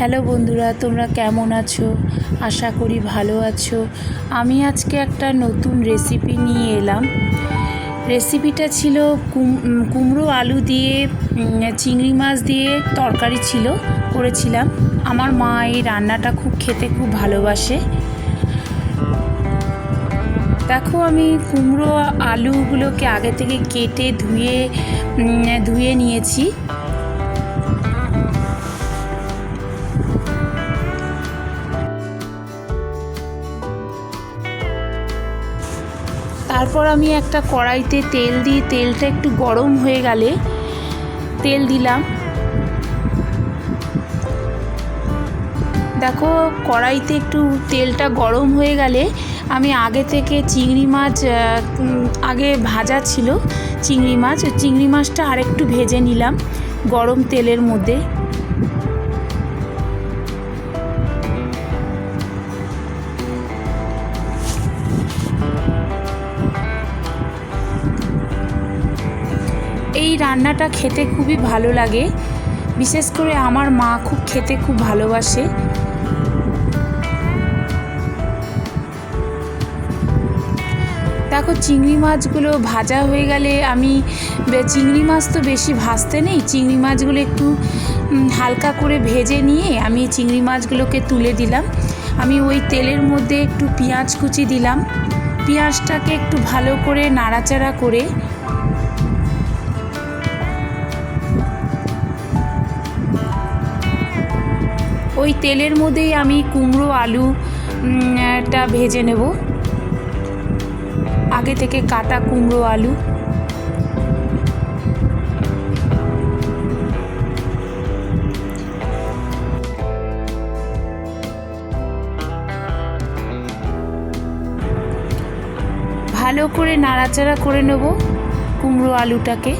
Hello বন্ধুরা, তোমরা কেমন আছো? আশা করি ভালো আছো। আমি আজকে একটা নতুন রেসিপি নিয়ে এলাম। রেসিপিটা ছিল কুমড়ো আলু দিয়ে চিংড়ি মাছ দিয়ে তরকারি ছিল, করেছিলাম। আমার মা এই রান্নাটা খুব খেতে খুব ভালোবাসে। দেখো আমি কুমড়ো আলুগুলোকে আগে থেকে কেটে ধুয়ে ধুয়ে নিয়েছি। তারপর আমি একটা কড়াইতে তেল দিয়ে তেলটা একটু গরম হয়ে গেলে তেল দিলাম। দেখো, কড়াইতে একটু তেলটা গরম হয়ে গেলে আমি আগে থেকে চিংড়ি মাছ আগে ভাজা ছিল চিংড়ি মাছ, চিংড়ি মাছটা আরেকটু ভেজে নিলাম গরম তেলের মধ্যে। রান্নাটা খেতে খুবই ভালো লাগে। বিশেষ করে আমার মা খুব খেতে খুব ভালোবাসে। দেখো চিংড়ি মাছগুলো ভাজা হয়ে গেলে আমি চিংড়ি মাছ তো বেশি ভাজতে নেই। চিংড়ি মাছগুলো একটু হালকা করে ভেজে নিয়ে আমি চিংড়ি মাছগুলোকে তুলে দিলাম। আমি ওই তেলের মধ্যে একটু পেঁয়াজ কুচি দিলাম। পেঁয়াজটাকে একটু ভালো করে নাড়াচাড়া করে ওই তেলের মধ্যেই আমি কুমড়ো, আলু টা ভেজে নেব। আগে থেকে কাটা কুমড়ো, আলু। ভালো করে নাড়াচাড়া করে নেব কুমড়ো, আলুটাকে।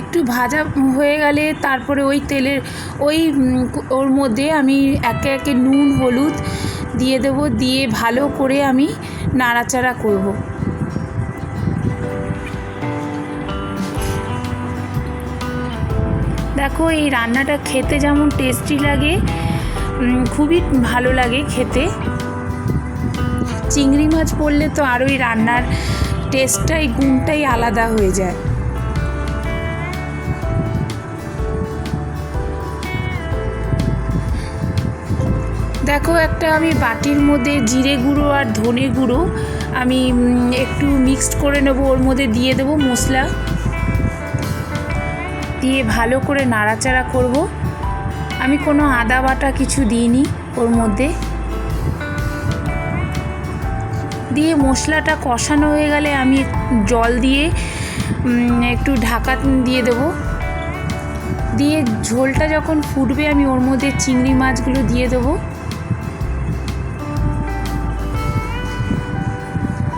একটু ভাজা হয়ে গেলে তারপরে ওই তেলের, ওই ওর মধ্যে আমি একে একে নুন, হলুদ দিয়ে দেব, দিয়ে ভালো করে আমি নাড়াচাড়া করব। দেখো এই রান্নাটা খেতে যেমন টেস্টি লাগে খুবই ভালো লাগে খেতে। চিংড়ি মাছ পড়লে তো আরোই রান্নার টেস্টটাই, গুণটাই আলাদা হয়ে যায়। দেখো একটা আমি বাটির মধ্যে জিরে গুঁড়ো আর ধনে গুঁড়ো, আমি একটু মিক্সড করে নেব, ওর মধ্যে দিয়ে দেবো মশলা। দিয়ে ভালো করে নাড়াচাড়া করব। আমি কোনো আদা বাটা কিছু দিইনি ওর মধ্যে। দিয়ে মশলাটা কষানো হয়ে গেলে আমি জল দিয়ে একটু ঢাকা দিয়ে দেবো। দিয়ে ঝোলটা যখন ফুটবে আমি ওর মধ্যে চিংড়ি মাছগুলো দিয়ে দেবো।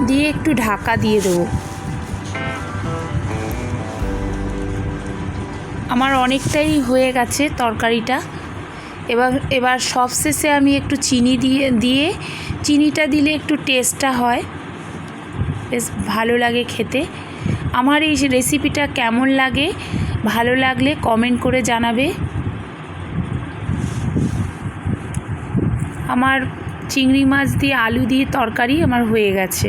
দিয়ে একটু ঢাকা দিয়ে দেবো। আমার অনেকটাই হয়ে গেছে তরকারিটা। এবার এবার সবশেষে আমি একটু চিনি দিয়ে দিয়ে চিনিটা দিলে একটু টেস্টটা হয়। বেশ ভালো লাগে খেতে। আমার এই রেসিপিটা কেমন লাগে, ভালো লাগলে কমেন্ট করে জানাবে। আমার চিংড়ি মাছ দিয়ে আলু দিয়ে তরকারি আমার হয়ে গেছে।